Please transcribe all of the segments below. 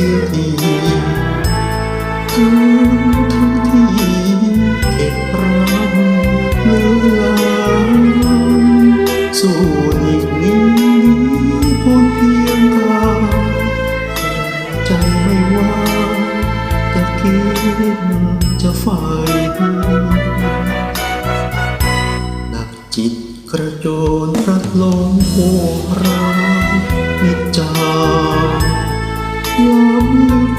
ียอีทุกทุกทีเก็บร้อนเลือสู่อีกนี้บนเพียงตาใจไม่ว่าจะคิดจะฝ่ายหนักจิตกระโจนพระลมโหรามิจา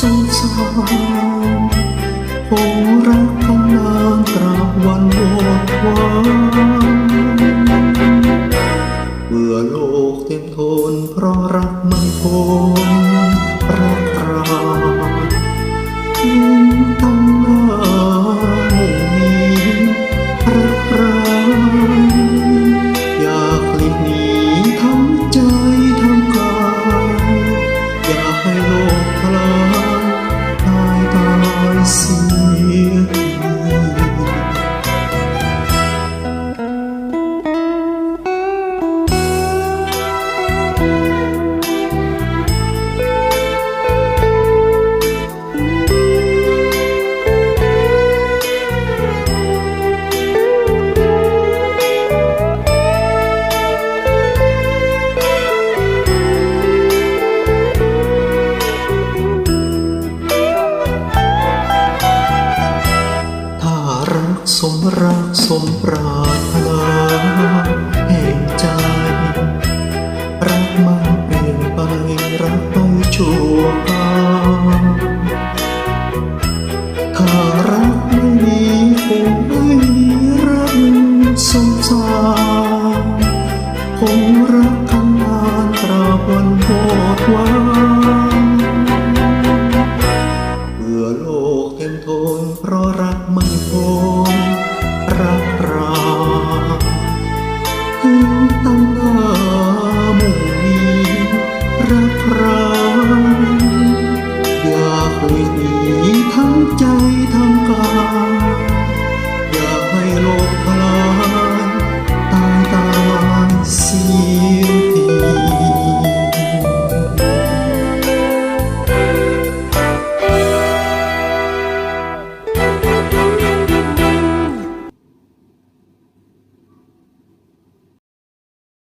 สัญจรคงรัก รักสมปรารถนาแห่งใจ รักมาเปลี่ยนไป รักไปชั่วกาถ้ารักไม่ดีคงไม่มีรักสงสาร รักใครอยากหลีกหนีทั้งใจทั้ง